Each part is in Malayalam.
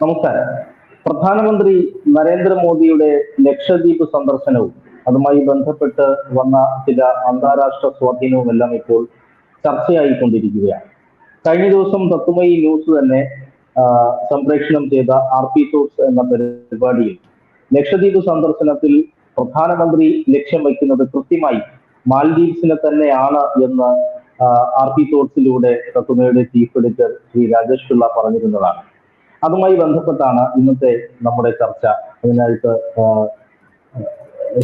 നമസ്കാരം. പ്രധാനമന്ത്രി നരേന്ദ്രമോദിയുടെ ലക്ഷദ്വീപ് സന്ദർശനവും അതുമായി ബന്ധപ്പെട്ട് വന്ന ചില അന്താരാഷ്ട്ര സ്വാധീനവും എല്ലാം ഇപ്പോൾ ചർച്ചയായിക്കൊണ്ടിരിക്കുകയാണ്. കഴിഞ്ഞ ദിവസം തത്വമയി ന്യൂസ് തന്നെ സംപ്രേഷണം ചെയ്ത ആർ പി ടോക്സ് എന്ന പരിപാടിയിൽ ലക്ഷദ്വീപ് സന്ദർശനത്തിൽ പ്രധാനമന്ത്രി ലക്ഷ്യം വയ്ക്കുന്നത് കൃത്യമായി മാൽദ്വീപ്സിനെ തന്നെയാണ് എന്ന് ആർ പി തോട്ട്സിലൂടെ തത്വമയുടെ ചീഫ് എഡിറ്റർ ശ്രീ രാജേഷ് പിള്ള പറഞ്ഞിരുന്നതാണ്. അതുമായി ബന്ധപ്പെട്ടാണ് ഇന്നത്തെ നമ്മുടെ ചർച്ച. അതിനായിട്ട്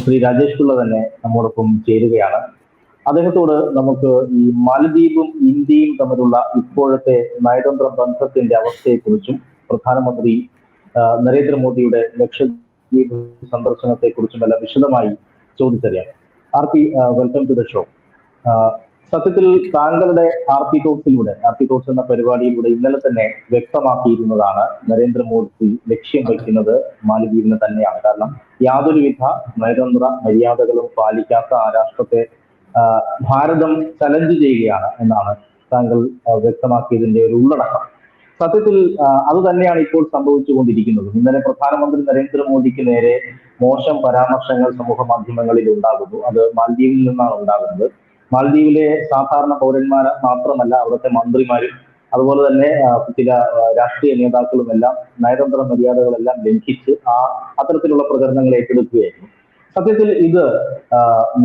ശ്രീ രാജേഷ് പിള്ള തന്നെ നമ്മോടൊപ്പം ചേരുകയാണ്. അദ്ദേഹത്തോട് നമുക്ക് ഈ മാലദ്വീപും ഇന്ത്യയും തമ്മിലുള്ള ഇപ്പോഴത്തെ നയതന്ത്ര ബന്ധത്തിന്റെ അവസ്ഥയെക്കുറിച്ചും പ്രധാനമന്ത്രി നരേന്ദ്രമോദിയുടെ ലക്ഷദ്വീപ് സന്ദർശനത്തെക്കുറിച്ചും എല്ലാം വിശദമായി ചോദിച്ചറിയാം. R P welcome to the show. സത്യത്തിൽ താങ്കളുടെ ആർപി ടോക്സിലൂടെ ആർപി ടോക്സ് എന്ന പരിപാടിയിലൂടെ ഇന്നലെ തന്നെ വ്യക്തമാക്കിയിരുന്നതാണ് നരേന്ദ്രമോദി ലക്ഷ്യം വയ്ക്കുന്നത് മാലിദ്വീപിനെ തന്നെയാണ്. കാരണം യാതൊരുവിധ നയതന്ത്ര മര്യാദകളും പാലിക്കാത്ത ആ രാഷ്ട്രത്തെ ഭാരതം ചലഞ്ച് ചെയ്യുകയാണ് എന്നാണ് താങ്കൾ വ്യക്തമാക്കിയതിന്റെ ഒരു ഉള്ളടക്കം. സത്യത്തിൽ അത് തന്നെയാണ് ഇപ്പോൾ സംഭവിച്ചുകൊണ്ടിരിക്കുന്നത്. ഇന്നലെ പ്രധാനമന്ത്രി നരേന്ദ്രമോദിക്ക് നേരെ മോശം പരാമർശങ്ങൾ സമൂഹ മാധ്യമങ്ങളിൽ ഉണ്ടാകുന്നു. അത് മാലദ്വീപിൽ നിന്നാണ് ഉണ്ടാകുന്നത്. മാലദ്വീപിലെ സാധാരണ പൗരന്മാർ മാത്രമല്ല അവിടുത്തെ മന്ത്രിമാരും അതുപോലെ തന്നെ ചില രാഷ്ട്രീയ നേതാക്കളും എല്ലാം നയതന്ത്ര മര്യാദകളെല്ലാം ലംഘിച്ച് ആ അത്തരത്തിലുള്ള പ്രചരണങ്ങൾ ഏറ്റെടുക്കുകയായിരുന്നു. സത്യത്തിൽ ഇത്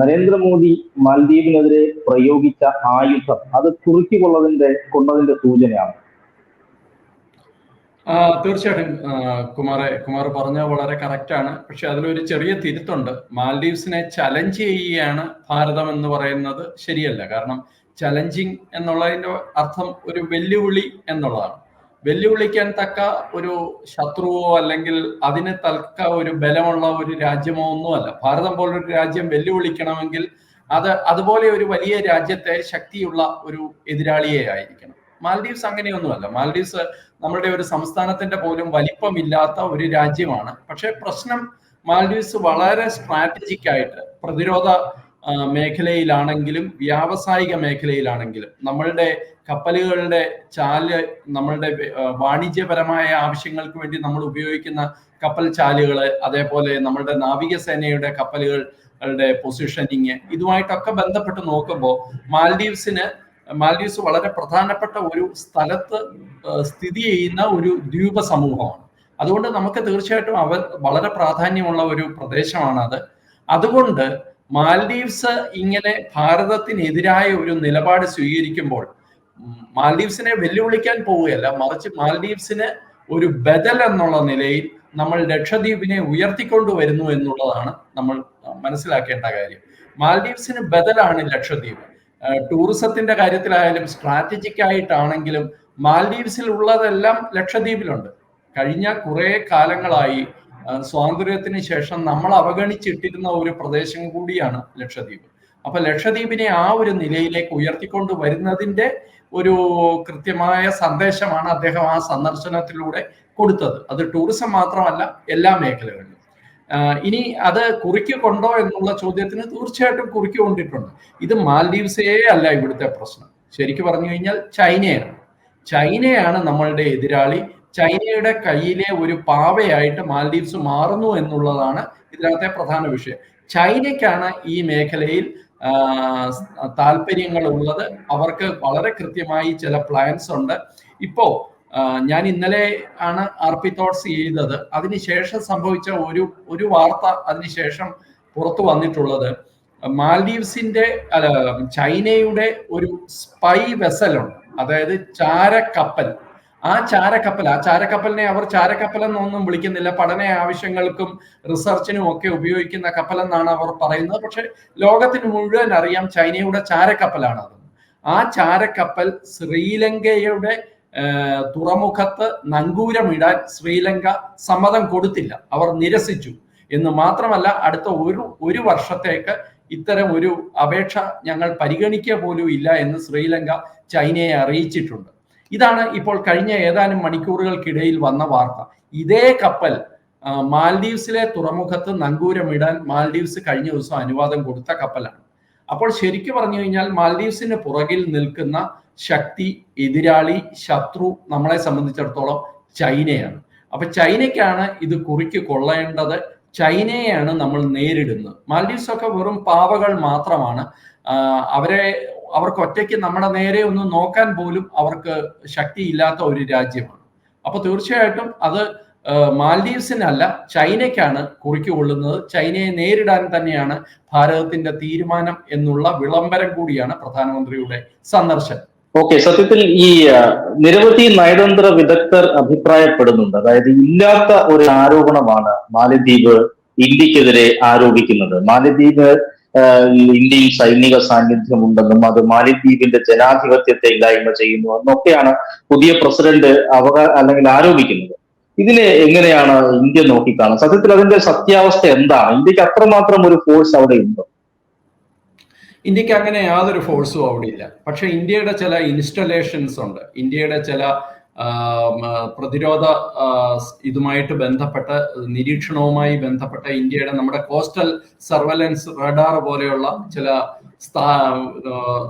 നരേന്ദ്രമോദി മാലദ്വീപിനെതിരെ പ്രയോഗിച്ച ആയുധം അത് കുറുക്കിക്കൊള്ളതിന്റെ കൊണ്ടതിന്റെ സൂചനയാണ്. തീർച്ചയായിട്ടും കുമാറെ കുമാർ പറഞ്ഞ വളരെ കറക്റ്റ് ആണ്. പക്ഷെ അതിലൊരു ചെറിയ തിരുത്തുണ്ട്. മാൽഡീവ്സിനെ ചലഞ്ച് ചെയ്യുകയാണ് ഭാരതം എന്ന് പറയുന്നത് ശരിയല്ല. കാരണം ചലഞ്ചിങ് എന്നുള്ളതിന്റെ അർത്ഥം ഒരു വെല്ലുവിളി എന്നുള്ളതാണ്. വെല്ലുവിളിക്കാൻ തക്ക ഒരു ശത്രുവോ അല്ലെങ്കിൽ അതിന് തക്ക ഒരു ബലമുള്ള ഒരു രാജ്യമോ ഒന്നുമല്ല. ഭാരതം പോലൊരു രാജ്യം വെല്ലുവിളിക്കണമെങ്കിൽ അത് അതുപോലെ ഒരു വലിയ രാജ്യത്തെ ശക്തിയുള്ള ഒരു എതിരാളിയെ ആയിരിക്കണം. മാൽഡീവ്സ് അങ്ങനെയൊന്നുമല്ല. മാൽഡീവ്സ് നമ്മുടെ ഒരു സംസ്ഥാനത്തിന്റെ പോലും വലിപ്പമില്ലാത്ത ഒരു രാജ്യമാണ്. പക്ഷെ പ്രശ്നം മാൽഡീവ്സ് വളരെ സ്ട്രാറ്റജിക് ആയിട്ട് പ്രതിരോധ മേഖലയിലാണെങ്കിലും വ്യാവസായിക മേഖലയിലാണെങ്കിലും നമ്മളുടെ കപ്പലുകളുടെ ചാൽ നമ്മളുടെ വാണിജ്യപരമായ ആവശ്യങ്ങൾക്ക് വേണ്ടി നമ്മൾ ഉപയോഗിക്കുന്ന കപ്പൽ ചാലുകൾ അതേപോലെ നമ്മളുടെ നാവികസേനയുടെ കപ്പലുകളുടെ പൊസിഷനിങ് ഇതുമായിട്ടൊക്കെ ബന്ധപ്പെട്ട് നോക്കുമ്പോൾ മാൽഡീവ്സിന് മാൽഡീവ്സ് വളരെ പ്രധാനപ്പെട്ട ഒരു സ്ഥലത്ത് സ്ഥിതി ചെയ്യുന്ന ഒരു ദ്വീപ സമൂഹമാണ്. അതുകൊണ്ട് നമുക്ക് തീർച്ചയായിട്ടും അവർ വളരെ പ്രാധാന്യമുള്ള ഒരു പ്രദേശമാണ് അത്. അതുകൊണ്ട് മാൽഡീവ്സ് ഇങ്ങനെ ഭാരതത്തിനെതിരായ ഒരു നിലപാട് സ്വീകരിക്കുമ്പോൾ മാൽഡീവ്സിനെ വെല്ലുവിളിക്കാൻ പോവുകയല്ല മറിച്ച് മാൽഡീവ്സിന് ഒരു ബദൽ എന്നുള്ള നിലയിൽ നമ്മൾ ലക്ഷദ്വീപിനെ ഉയർത്തിക്കൊണ്ടുവരുന്നു എന്നുള്ളതാണ് നമ്മൾ മനസ്സിലാക്കേണ്ട കാര്യം. മാൽഡീവ്സിന് ബദലാണ് ലക്ഷദ്വീപ്. ടൂറിസത്തിന്റെ കാര്യത്തിലായാലും സ്ട്രാറ്റജിക് ആയിട്ടാണെങ്കിലും മാൽഡീവ്സിൽ ഉള്ളതെല്ലാം ലക്ഷദ്വീപിലുണ്ട്. കഴിഞ്ഞ കുറെ കാലങ്ങളായി സ്വാതന്ത്ര്യത്തിന് ശേഷം നമ്മൾ അവഗണിച്ചിട്ടിരുന്ന ഒരു പ്രദേശം കൂടിയാണ് ലക്ഷദ്വീപ്. അപ്പൊ ലക്ഷദ്വീപിനെ ആ ഒരു നിലയിലേക്ക് ഉയർത്തിക്കൊണ്ട് വരുന്നതിന്റെ ഒരു കൃത്യമായ സന്ദേശമാണ് അദ്ദേഹം ആ സന്ദർശനത്തിലൂടെ കൊടുത്തത്. അത് ടൂറിസം മാത്രമല്ല എല്ലാ മേഖലകളിലും. ഇനി അത് കുറിക്കൊണ്ടോ എന്നുള്ള ചോദ്യത്തിന് തീർച്ചയായിട്ടും കുറിക്കൊണ്ടിട്ടുണ്ട്. ഇത് മാൽഡീവ്സേ അല്ല ഇവിടുത്തെ പ്രശ്നം. ശരിക്കും പറഞ്ഞു കഴിഞ്ഞാൽ ചൈനയാണ്. ചൈനയാണ് നമ്മളുടെ എതിരാളി. ചൈനയുടെ കയ്യിലെ ഒരു പാവയായിട്ട് മാൽഡീവ്സ് മാറുന്നു എന്നുള്ളതാണ് ഇതിനകത്തെ പ്രധാന വിഷയം. ചൈനയ്ക്കാണ് ഈ മേഖലയിൽ താല്പര്യങ്ങൾ ഉള്ളത് അവർക്ക് വളരെ കൃത്യമായി ചില പ്ലാൻസ് ഉണ്ട്. ഇപ്പോ ഞാൻ ഇന്നലെ ആണ് ആർ പി തോട്ട്സ് ചെയ്തത്. അതിനുശേഷം സംഭവിച്ച ഒരു ഒരു വാർത്ത അതിനുശേഷം പുറത്തു വന്നിട്ടുള്ളത്. മാൽഡീവ്സിന്റെ അല്ല ചൈനയുടെ ഒരു സ്പൈ വെസലുണ്ട് അതായത് ചാരക്കപ്പൽ. ആ ചാരക്കപ്പൽ ആ ചാരക്കപ്പലിനെ അവർ ചാരക്കപ്പൽ എന്നൊന്നും വിളിക്കുന്നില്ല. പഠന ആവശ്യങ്ങൾക്കും റിസർച്ചിനും ഒക്കെ ഉപയോഗിക്കുന്ന കപ്പൽ എന്നാണ് അവർ പറയുന്നത്. പക്ഷെ ലോകത്തിന് മുഴുവൻ അറിയാം ചൈനയുടെ ചാരക്കപ്പലാണ് അത്. ആ ചാരക്കപ്പൽ ശ്രീലങ്കയുടെ തുറമുഖത്ത് നങ്കൂരമിടാൻ ശ്രീലങ്ക സമ്മതം കൊടുത്തില്ല. അവർ നിരസിച്ചു. എന്ന് മാത്രമല്ല അടുത്ത ഒരു ഒരു വർഷത്തേക്ക് ഇത്തരം ഒരു അപേക്ഷ ഞങ്ങൾ പരിഗണിക്കുക പോലും ഇല്ല എന്ന് ശ്രീലങ്ക ചൈനയെ അറിയിച്ചിട്ടുണ്ട്. ഇതാണ് ഇപ്പോൾ കഴിഞ്ഞ ഏതാനും മണിക്കൂറുകൾക്കിടയിൽ വന്ന വാർത്ത. ഇതേ കപ്പൽ മാൽഡീവ്സിലെ തുറമുഖത്ത് നങ്കൂരമിടാൻ മാൽഡീവ്സ് കഴിഞ്ഞ ദിവസം അനുവാദം കൊടുത്ത കപ്പലാണ്. അപ്പോൾ ശരിക്കു പറഞ്ഞു കഴിഞ്ഞാൽ മാൽഡീവ്സിന് പുറകിൽ നിൽക്കുന്ന ശക്തി എതിരാളി ശത്രു നമ്മളെ സംബന്ധിച്ചിടത്തോളം ചൈനയാണ്. അപ്പൊ ചൈനയ്ക്കാണ് ഇത് കുറിക്ക് കൊള്ളേണ്ടത്. ചൈനയെയാണ് നമ്മൾ നേരിടുന്നത്. മാൽഡീവ്സ് ഒക്കെ വെറും പാവകൾ മാത്രമാണ്. അവരെ അവർക്ക് ഒറ്റയ്ക്ക് നമ്മുടെ നേരെ ഒന്ന് നോക്കാൻ പോലും അവർക്ക് ശക്തിയില്ലാത്ത ഒരു രാജ്യമാണ്. അപ്പൊ തീർച്ചയായിട്ടും അത് മാൽഡീവ്സിനല്ല ചൈനയ്ക്കാണ് കുറിക്ക് കൊള്ളുന്നത്. ചൈനയെ നേരിടാൻ തന്നെയാണ് ഭാരതത്തിന്റെ തീരുമാനം എന്നുള്ള വിളംബരം കൂടിയാണ് പ്രധാനമന്ത്രിയുടെ സന്ദർശനം. ഓക്കെ സത്യത്തിൽ ഈ നിരവധി നയതന്ത്ര വിദഗ്ധർ അഭിപ്രായപ്പെടുന്നുണ്ട്. അതായത് ഇല്ലാത്ത ഒരു ആരോപണമാണ് മാലദ്വീപ് ഇന്ത്യക്കെതിരെ ആരോപിക്കുന്നത്. മാലദ്വീപ് ഇന്ത്യയിൽ സൈനിക സാന്നിധ്യം ഉണ്ടെന്നും അത് മാലദ്വീപിന്റെ ജനാധിപത്യത്തെ ഇല്ലായ്മ ചെയ്യുന്നു എന്നൊക്കെയാണ് പുതിയ പ്രസിഡന്റ് അവകാ അല്ലെങ്കിൽ ആരോപിക്കുന്നത്. ഇതിനെ എങ്ങനെയാണ് ഇന്ത്യ നോക്കിക്കാണുന്നത്? സത്യത്തിൽ അതിന്റെ സത്യാവസ്ഥ എന്താണ്? ഇന്ത്യയ്ക്ക് അത്രമാത്രം ഒരു ഫോഴ്സ് അവിടെ ഉണ്ടോ? ഇന്ത്യയ്ക്ക് അങ്ങനെ യാതൊരു ഫോഴ്സും അവിടെ ഇല്ല പക്ഷെ ഇന്ത്യയുടെ ചില ഇൻസ്റ്റലേഷൻസ് ഉണ്ട്. ഇന്ത്യയുടെ ചില പ്രതിരോധ ഇതുമായിട്ട് ബന്ധപ്പെട്ട നിരീക്ഷണവുമായി ബന്ധപ്പെട്ട ഇന്ത്യയുടെ നമ്മുടെ കോസ്റ്റൽ സർവലൻസ് റഡാർ പോലെയുള്ള ചില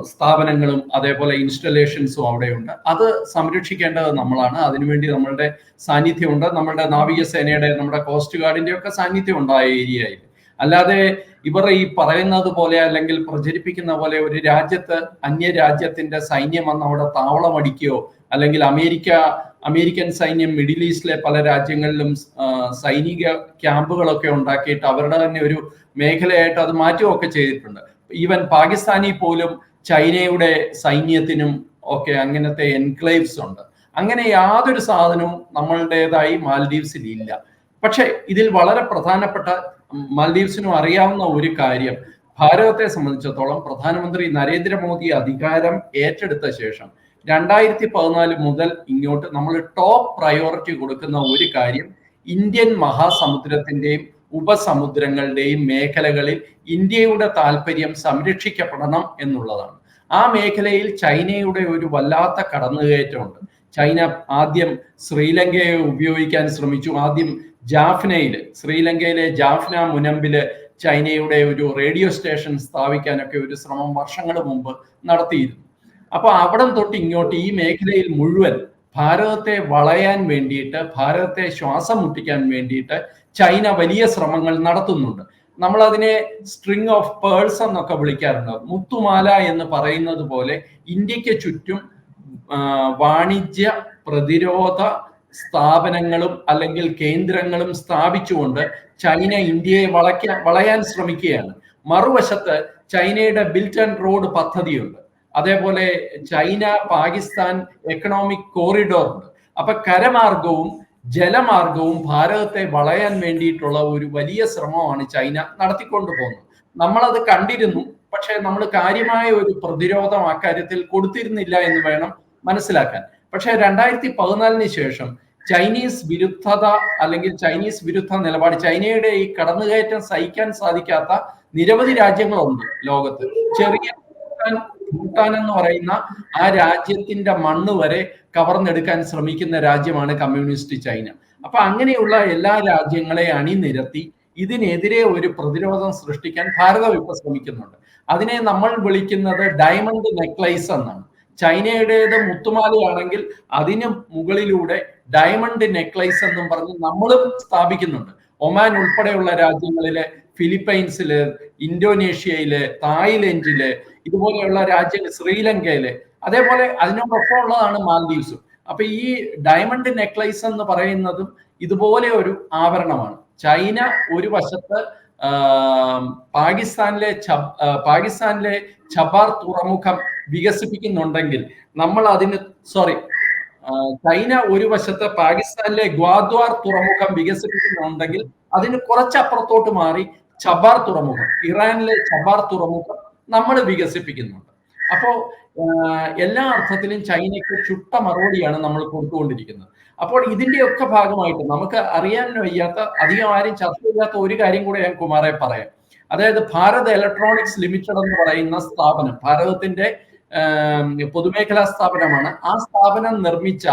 സ്ഥാപനങ്ങളും അതേപോലെ ഇൻസ്റ്റലേഷൻസും അവിടെയുണ്ട്. അത് സംരക്ഷിക്കേണ്ടത് നമ്മളാണ്. അതിനുവേണ്ടി നമ്മളുടെ സാന്നിധ്യമുണ്ട്. നമ്മളുടെ നാവികസേനയുടെ നമ്മുടെ കോസ്റ്റ് ഗാർഡിന്റെ ഒക്കെ സാന്നിധ്യം ഉണ്ട് ആ ഏരിയയിൽ അല്ലാതെ ഇവർ ഈ പറയുന്നത് പോലെ അല്ലെങ്കിൽ പ്രചരിപ്പിക്കുന്ന പോലെ ഒരു രാജ്യത്ത് അന്യ രാജ്യത്തിന്റെ സൈന്യം വന്ന് അവിടെ താവളം അടിക്കുകയോ അല്ലെങ്കിൽ അമേരിക്ക അമേരിക്കൻ സൈന്യം മിഡിൽ ഈസ്റ്റിലെ പല രാജ്യങ്ങളിലും സൈനിക ക്യാമ്പുകളൊക്കെ ഉണ്ടാക്കിയിട്ട് അവരുടെ തന്നെ ഒരു മേഖലയായിട്ട് അത് മാറ്റുകയൊക്കെ ചെയ്തിട്ടുണ്ട്. ഈവൻ പാകിസ്ഥാനിൽ പോലും ചൈനയുടെ സൈന്യത്തിനും ഒക്കെ അങ്ങനത്തെ എൻക്ലേവ്സ് ഉണ്ട്. അങ്ങനെ യാതൊരു സാധനവും നമ്മളുടേതായി മാൽഡീവ്സിൽ ഇല്ല പക്ഷെ ഇതിൽ വളരെ പ്രധാനപ്പെട്ട മാൽഡീവ്സിനും അറിയാവുന്ന ഒരു കാര്യം ഭാരതത്തെ സംബന്ധിച്ചിടത്തോളം പ്രധാനമന്ത്രി നരേന്ദ്രമോദി അധികാരം ഏറ്റെടുത്ത ശേഷം രണ്ടായിരത്തി പതിനാല് മുതൽ ഇങ്ങോട്ട് നമ്മൾ ടോപ്പ് പ്രയോറിറ്റി കൊടുക്കുന്ന ഒരു കാര്യം ഇന്ത്യൻ മഹാസമുദ്രത്തിന്റെയും ഉപസമുദ്രങ്ങളുടെയും മേഖലകളിൽ ഇന്ത്യയുടെ താല്പര്യം സംരക്ഷിക്കപ്പെടണം എന്നുള്ളതാണ്. ആ മേഖലയിൽ ചൈനയുടെ ഒരു വല്ലാത്ത കടന്നുകയറ്റമുണ്ട്. ചൈന ആദ്യം ശ്രീലങ്കയെ ഉപയോഗിക്കാൻ ശ്രമിച്ചു. ആദ്യം ജാഫ്നയിൽ ശ്രീലങ്കയിലെ ജാഫ്ന മുനമ്പിൽ ചൈനയുടെ ഒരു റേഡിയോ സ്റ്റേഷൻ സ്ഥാപിക്കാനൊക്കെ ഒരു ശ്രമം വർഷങ്ങൾ മുമ്പ് നടത്തിയിരുന്നു. അപ്പൊ അവിടം തൊട്ട് ഇങ്ങോട്ട് ഈ മേഖലയിൽ മുഴുവൻ ഭാരതത്തെ വളയാൻ വേണ്ടിയിട്ട് ഭാരതത്തെ ശ്വാസം മുട്ടിക്കാൻ വേണ്ടിയിട്ട് ചൈന വലിയ ശ്രമങ്ങൾ നടത്തുന്നുണ്ട്. നമ്മൾ അതിനെ സ്ട്രിങ് ഓഫ് പേൾസ് എന്നൊക്കെ വിളിക്കാറുണ്ട്. മുത്തുമാല എന്ന് പറയുന്നത് പോലെ ഇന്ത്യയ്ക്ക് ചുറ്റും വാണിജ്യ പ്രതിരോധ സ്ഥാപനങ്ങളും അല്ലെങ്കിൽ കേന്ദ്രങ്ങളും സ്ഥാപിച്ചുകൊണ്ട് ചൈന ഇന്ത്യയെ വളയ്ക്കാൻ വളയാൻ ശ്രമിക്കുകയാണ്. മറുവശത്ത് ചൈനയുടെ ബിൽറ്റ് ആൻഡ് റോഡ് പദ്ധതിയുണ്ട്. അതേപോലെ ചൈന പാകിസ്ഥാൻ എക്കണോമിക് കോറിഡോർ ഉണ്ട്. അപ്പൊ കരമാർഗവും ജലമാർഗവും ഭാരതത്തെ വളയാൻ വേണ്ടിയിട്ടുള്ള ഒരു വലിയ ശ്രമമാണ് ചൈന നടത്തിക്കൊണ്ടു പോകുന്നത്. നമ്മളത് കണ്ടിരുന്നു പക്ഷെ നമ്മൾ കാര്യമായ ഒരു പ്രതിരോധം അക്കാര്യത്തിൽ കൊടുത്തിരുന്നില്ല എന്ന് വേണം മനസ്സിലാക്കാൻ. പക്ഷെ രണ്ടായിരത്തി പതിനാലിന് ശേഷം ചൈനീസ് വിരുദ്ധത അല്ലെങ്കിൽ ചൈനീസ് വിരുദ്ധ നിലപാട് ചൈനയുടെ ഈ കടന്നുകയറ്റം സഹിക്കാൻ സാധിക്കാത്ത നിരവധി രാജ്യങ്ങളുണ്ട് ലോകത്ത്. ചെറിയ ഭൂട്ടാൻ എന്ന് പറയുന്ന ആ രാജ്യത്തിന്റെ മണ്ണ് വരെ കവർന്നെടുക്കാൻ ശ്രമിക്കുന്ന രാജ്യമാണ് കമ്മ്യൂണിസ്റ്റ് ചൈന. അപ്പൊ അങ്ങനെയുള്ള എല്ലാ രാജ്യങ്ങളെ അണിനിരത്തി ഇതിനെതിരെ ഒരു പ്രതിരോധം സൃഷ്ടിക്കാൻ ഭാരതം ഇപ്പൊ ശ്രമിക്കുന്നുണ്ട്. അതിനെ നമ്മൾ വിളിക്കുന്നത് ഡയമണ്ട് നെക്ലൈസ് എന്നാണ്. ചൈനയുടേത് മുത്തുമാലയാണെങ്കിൽ അതിന് മുകളിലൂടെ ഡയമണ്ട് നെക്ലൈസ് എന്നും പറഞ്ഞ് നമ്മളും സ്ഥാപിക്കുന്നുണ്ട്. ഒമാൻ ഉൾപ്പെടെയുള്ള രാജ്യങ്ങളിലെ ഫിലിപ്പൈൻസിൽ ഇന്തോനേഷ്യയിൽ തായ്ലൻഡിൽ ഇതുപോലെയുള്ള രാജ്യങ്ങൾ ശ്രീലങ്കയിൽ അതേപോലെ അതിനോടൊപ്പം ഉള്ളതാണ് മാൽദീവ്സും അപ്പൊ ഈ ഡയമണ്ട് നെക്ലൈസ് എന്ന് പറയുന്നതും ഇതുപോലെ ഒരു ആഭരണമാണ് ചൈന ഒരു വശത്ത് പാകിസ്ഥാനിലെ പാകിസ്ഥാനിലെ ഛബാർ തുറമുഖം വികസിപ്പിക്കുന്നുണ്ടെങ്കിൽ നമ്മൾ അതിന് സോറി ചൈന ഒരു വശത്ത് പാകിസ്ഥാനിലെ ഗ്വാദ്വാർ തുറമുഖം വികസിപ്പിക്കുന്നുണ്ടെങ്കിൽ അതിന് കുറച്ചപ്പുറത്തോട്ട് മാറി ചബാർ തുറമുഖം ഇറാനിലെ ചബാർ തുറമുഖം നമ്മൾ വികസിപ്പിക്കുന്നുണ്ട്. അപ്പോ എല്ലാ അർത്ഥത്തിലും ചൈനയ്ക്ക് ചുട്ട മറുപടിയാണ് നമ്മൾ കൊടുത്തുകൊണ്ടിരിക്കുന്നത്. അപ്പോൾ ഇതിന്റെയൊക്കെ ഭാഗമായിട്ട് നമുക്ക് അറിയാൻ വയ്യാത്ത അധികം ആരും ചർച്ച ചെയ്യാത്ത ഒരു കാര്യം കൂടെ ഞാൻ കുമാറെ പറയാം. അതായത് ഭാരത് ഇലക്ട്രോണിക്സ് ലിമിറ്റഡ് എന്ന് പറയുന്ന സ്ഥാപനം ഭാരതത്തിന്റെ പൊതുമേഖലാ സ്ഥാപനമാണ്. ആ സ്ഥാപനം നിർമ്മിച്ച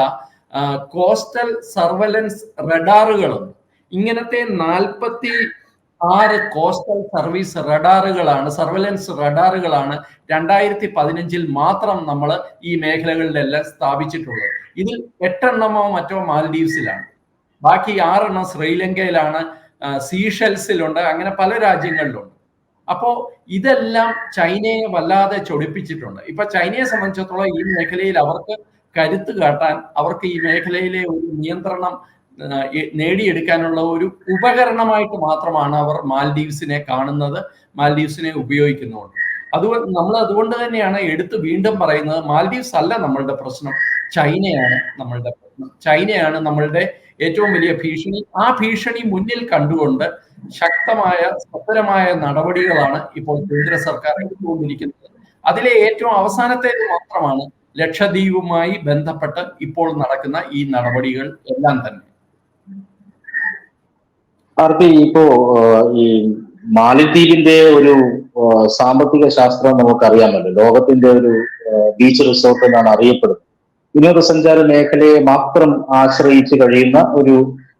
കോസ്റ്റൽ സർവലൻസ് റഡാറുകളും ഇങ്ങനത്തെ നാൽപ്പത്തി ആറ് കോസ്റ്റൽ സർവീസ് റഡാറുകളാണ് സർവലൻസ് റഡാറുകളാണ് രണ്ടായിരത്തി പതിനഞ്ചിൽ മാത്രം നമ്മൾ ഈ മേഖലകളിലെല്ലാം സ്ഥാപിച്ചിട്ടുള്ളത്. ഇതിൽ എട്ടെണ്ണമോ മറ്റോ മാൽഡീവ്സിലാണ് ബാക്കി ആറെണ്ണം ശ്രീലങ്കയിലാണ് സീഷെൽസിലുണ്ട് അങ്ങനെ പല രാജ്യങ്ങളിലുണ്ട്. അപ്പോൾ ഇതെല്ലാം ചൈനയെ വല്ലാതെ ചൊടിപ്പിച്ചിട്ടുണ്ട്. ഇപ്പൊ ചൈനയെ സംബന്ധിച്ചിടത്തോളം ഈ മേഖലയിൽ അവർക്ക് കരുത്ത് കാട്ടാൻ അവർക്ക് ഈ മേഖലയിലെ ഒരു നിയന്ത്രണം നേടിയെടുക്കാനുള്ള ഒരു ഉപകരണമായിട്ട് മാത്രമാണ് അവർ മാൽഡീവ്സിനെ കാണുന്നത് മാൽഡീവ്സിനെ ഉപയോഗിക്കുന്നുണ്ട് അതുകൊണ്ട് നമ്മൾ അതുകൊണ്ട് തന്നെയാണ് എടുത്ത് വീണ്ടും പറയുന്നത് മാൽഡീവ്സ് അല്ല നമ്മളുടെ പ്രശ്നം ചൈനയാണ് നമ്മളുടെ പ്രശ്നം. ചൈനയാണ് നമ്മളുടെ ഏറ്റവും വലിയ ഭീഷണി. ആ ഭീഷണി മുന്നിൽ കണ്ടുകൊണ്ട് ശക്തമായ സത്വരമായ നടപടികളാണ് ഇപ്പോൾ കേന്ദ്ര സർക്കാർ എടുത്തുകൊണ്ടിരിക്കുന്നത്. അതിലെ ഏറ്റവും അവസാനത്തേത് മാത്രമാണ് ലക്ഷദ്വീപുമായി ബന്ധപ്പെട്ട് ഇപ്പോൾ നടക്കുന്ന ഈ നടപടികൾ എല്ലാം തന്നെ. ആർപ്പി ഇപ്പോ ഈ മാലിദ്വീപിന്റെ ഒരു സാമ്പത്തിക ശാസ്ത്രം നമുക്കറിയാമല്ലോ. ലോകത്തിന്റെ ഒരു ബീച്ച് റിസോർട്ട് എന്നാണ് അറിയപ്പെടുന്നത്. വിനോദസഞ്ചാര മേഖലയെ മാത്രം ആശ്രയിച്ച് കഴിയുന്ന ഒരു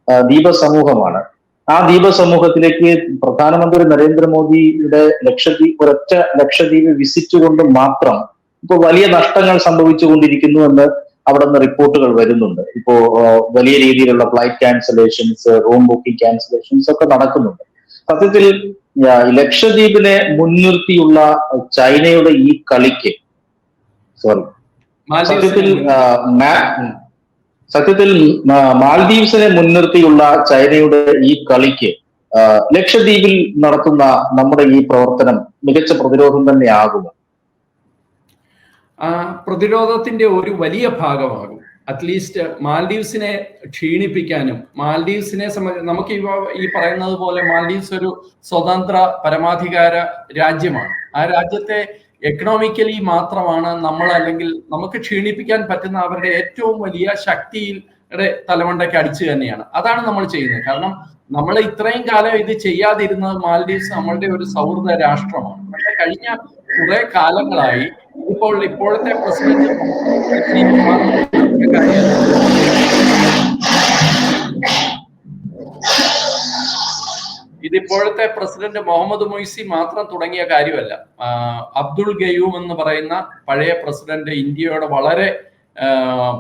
ആ, ദ്വീപ സമൂഹമാണ് ആ ദ്വീപ സമൂഹത്തിലേക്ക് പ്രധാനമന്ത്രി നരേന്ദ്രമോദിയുടെ ലക്ഷദ്വീപ് ഒരൊറ്റ ലക്ഷദ്വീപ് വിസിറ്റ് കൊണ്ട് മാത്രം ഇപ്പൊ വലിയ നഷ്ടങ്ങൾ സംഭവിച്ചുകൊണ്ടിരിക്കുന്നു എന്ന് അവിടെ നിന്ന് റിപ്പോർട്ടുകൾ വരുന്നുണ്ട്. ഇപ്പോ വലിയ രീതിയിലുള്ള flight cancellations room booking cancellations ഒക്കെ നടക്കുന്നുണ്ട്. സത്യത്തിൽ ലക്ഷദ്വീപിനെ മുൻനിർത്തിയുള്ള ചൈനയുടെ ഈ കളിക്ക് സോറി സത്യത്തിൽ സത്യത്തിൽ മാൽദ്വീപ്സിനെ മാൽദീവ്സിനെ മുൻനിർത്തിയുള്ള ചൈനയുടെ ഈ കളിക്ക് ലക്ഷദ്വീപിൽ നടത്തുന്ന നമ്മുടെ ഈ പ്രവർത്തനം മികച്ച പ്രതിരോധം തന്നെ തന്നെയാകുമോ ആ പ്രതിരോധത്തിന്റെ ഒരു വലിയ ഭാഗമാകും. അറ്റ്ലീസ്റ്റ് മാൽഡീവ്സിനെ ക്ഷീണിപ്പിക്കാനും മാൽഡീവ്സിനെ സംബന്ധിച്ച് നമുക്ക് ഈ പറയുന്നത് പോലെ മാൽഡീവ്സ് ഒരു സ്വതന്ത്ര പരമാധികാര രാജ്യമാണ്. ആ രാജ്യത്തെ എക്കണോമിക്കലി മാത്രമാണ് നമ്മൾ അല്ലെങ്കിൽ നമുക്ക് ക്ഷീണിപ്പിക്കാൻ പറ്റുന്ന അവരുടെ ഏറ്റവും വലിയ ശക്തിയുടെ തലമണ്ടയ്ക്ക് അടിച്ചു തന്നെയാണ്. അതാണ് നമ്മൾ ചെയ്യുന്നത്. കാരണം നമ്മൾ ഇത്രയും കാലം ഇത് ചെയ്യാതിരുന്നത് മാൽഡീവ്സ് നമ്മളുടെ ഒരു സൗഹൃദ രാഷ്ട്രമാണ്. പക്ഷെ കഴിഞ്ഞ കുറെ കാലങ്ങളായി ഇപ്പോൾ ഇപ്പോഴത്തെ പ്രസിഡന്റ് ഇതിപ്പോഴത്തെ പ്രസിഡന്റ് മുഹമ്മദ് മൊയ്സി മാത്രം തുടങ്ങിയ കാര്യമല്ല. അബ്ദുൾ ഗയൂം എന്ന് പറയുന്ന പഴയ പ്രസിഡന്റ് ഇന്ത്യയുടെ വളരെ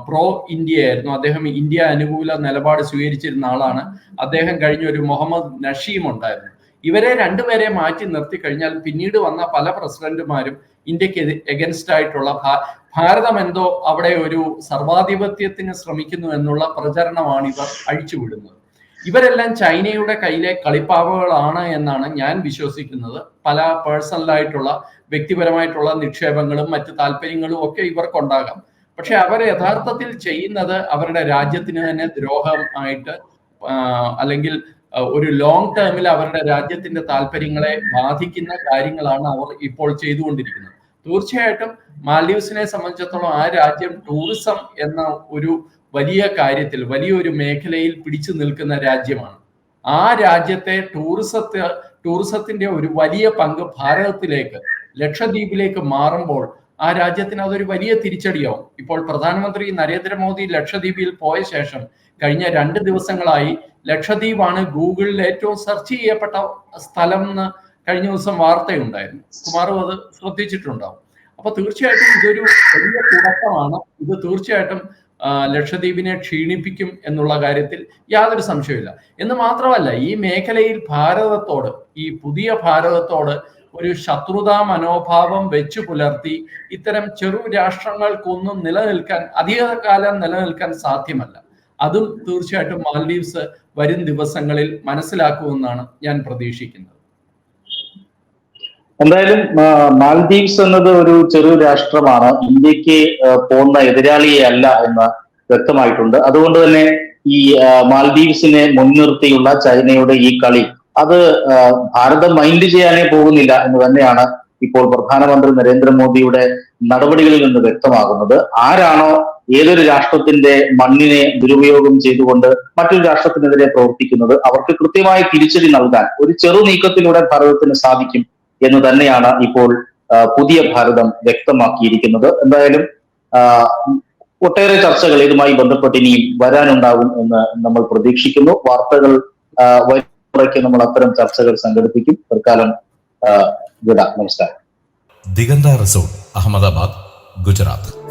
പ്രോ ഇന്ത്യ ആയിരുന്നു. അദ്ദേഹം ഇന്ത്യ അനുകൂല നിലപാട് സ്വീകരിച്ചിരുന്ന ആളാണ്. അദ്ദേഹം കഴിഞ്ഞ ഒരു മുഹമ്മദ് നഷീം ഉണ്ടായിരുന്നു ഇവരെ രണ്ടുപേരെ മാറ്റി നിർത്തി കഴിഞ്ഞാൽ പിന്നീട് വന്ന പല പ്രസിഡന്റുമാരും ഇന്ത്യയ്ക്ക് എഗൻസ്റ്റ് ആയിട്ടുള്ള ഭാരതം എന്തോ അവിടെ ഒരു സർവാധിപത്യത്തിന് ശ്രമിക്കുന്നു എന്നുള്ള പ്രചരണമാണ് ഇവർ അഴിച്ചുവിടുന്നത്. ഇവരെല്ലാം ചൈനയുടെ കയ്യിലെ കളിപ്പാവകളാണ് എന്നാണ് ഞാൻ വിശ്വസിക്കുന്നത്. പല പേഴ്സണലായിട്ടുള്ള വ്യക്തിപരമായിട്ടുള്ള നിക്ഷേപങ്ങളും മറ്റ് താല്പര്യങ്ങളും ഒക്കെ ഇവർക്കുണ്ടാകാം. പക്ഷെ അവർ യഥാർത്ഥത്തിൽ ചെയ്യുന്നത് അവരുടെ രാജ്യത്തിന് തന്നെ ദ്രോഹമായിട്ട് അല്ലെങ്കിൽ ഒരു ലോങ് ടേമിൽ അവരുടെ രാജ്യത്തിന്റെ താല്പര്യങ്ങളെ ബാധിക്കുന്ന കാര്യങ്ങളാണ് അവർ ഇപ്പോൾ ചെയ്തുകൊണ്ടിരിക്കുന്നത്. തീർച്ചയായിട്ടും മാലദ്വീപ്സിനെ സംബന്ധിച്ചിടത്തോളം ആ രാജ്യം ടൂറിസം എന്ന ഒരു വലിയ കാര്യത്തിൽ വലിയൊരു മേഖലയിൽ പിടിച്ചു നിൽക്കുന്ന രാജ്യമാണ്. ആ രാജ്യത്തെ ടൂറിസത്തെ ടൂറിസത്തിന്റെ ഒരു വലിയ പങ്ക് ഭാരതത്തിലേക്ക് ലക്ഷദ്വീപിലേക്ക് മാറുമ്പോൾ ആ രാജ്യത്തിന് അതൊരു വലിയ തിരിച്ചടിയാവും. ഇപ്പോൾ പ്രധാനമന്ത്രി നരേന്ദ്രമോദി ലക്ഷദ്വീപിൽ പോയ ശേഷം കഴിഞ്ഞ രണ്ട് ദിവസങ്ങളായി ലക്ഷദ്വീപാണ് ഗൂഗിളിൽ ഏറ്റവും സെർച്ച് ചെയ്യപ്പെട്ട സ്ഥലം എന്ന് കഴിഞ്ഞ ദിവസം വാർത്തയുണ്ടായിരുന്നു. കുമാറും അത് ശ്രദ്ധിച്ചിട്ടുണ്ടാവും. അപ്പൊ തീർച്ചയായിട്ടും ഇതൊരു വലിയ തുടക്കമാണ്. ഇത് തീർച്ചയായിട്ടും ലക്ഷദ്വീപിനെ ക്ഷീണിപ്പിക്കും എന്നുള്ള കാര്യത്തിൽ യാതൊരു സംശയമില്ല എന്ന് മാത്രമല്ല ഈ മേഖലയിൽ ഭാരതത്തോട് ഈ പുതിയ ഭാരതത്തോട് ഒരു ശത്രുതാ മനോഭാവം വെച്ചു പുലർത്തി ഇത്തരം ചെറു രാഷ്ട്രങ്ങൾക്കൊന്നും നിലനിൽക്കാൻ അധികകാലം നിലനിൽക്കാൻ സാധ്യമല്ല. അതും തീർച്ചയായിട്ടും മാൽഡീവ്സ് വരും ദിവസങ്ങളിൽ മനസ്സിലാക്കുമെന്നാണ് ഞാൻ പ്രതീക്ഷിക്കുന്നത്. എന്തായാലും മാൽദ്വീപ്സ് എന്നത് ഒരു ചെറു രാഷ്ട്രമാണ്. ഇന്ത്യയ്ക്ക് പോകുന്ന എതിരാളിയെ അല്ല എന്ന് വ്യക്തമായിട്ടുണ്ട്. അതുകൊണ്ട് തന്നെ ഈ മാൽദ്വീപ്സിനെ മുൻനിർത്തിയുള്ള ചൈനയുടെ ഈ കളി അത് ഭാരതം മൈൻഡ് ചെയ്യാനേ പോകുന്നില്ല എന്ന് തന്നെയാണ് ഇപ്പോൾ പ്രധാനമന്ത്രി നരേന്ദ്രമോദിയുടെ നടപടികളിൽ നിന്ന് വ്യക്തമാകുന്നത്. ആരാണോ ഏതൊരു രാഷ്ട്രത്തിന്റെ മണ്ണിനെ ദുരുപയോഗം ചെയ്തുകൊണ്ട് മറ്റൊരു രാഷ്ട്രത്തിനെതിരെ പ്രവർത്തിക്കുന്നത് അവർക്ക് കൃത്യമായ തിരിച്ചടി നൽകാൻ ഒരു ചെറു നീക്കത്തിലൂടെ ഭാരതത്തിന് സാധിക്കും എന്ന് തന്നെയാണ് ഇപ്പോൾ പുതിയ ഭാരതം വ്യക്തമാക്കിയിരിക്കുന്നത്. എന്തായാലും ഒട്ടേറെ ചർച്ചകൾ ഇതുമായി ബന്ധപ്പെട്ട് ഇനിയും വരാനുണ്ടാകും എന്ന് നമ്മൾ പ്രതീക്ഷിക്കുന്നു. വാർത്തകൾ ആ, വരുമ്പോഴേക്ക് നമ്മൾ അത്തരം ചർച്ചകൾ സംഘടിപ്പിക്കും. തൽക്കാലം ഗുഡ നമസ്കാരം. ദിഗന്ത റിസോർട്ട് അഹമ്മദാബാദ് ഗുജറാത്ത്.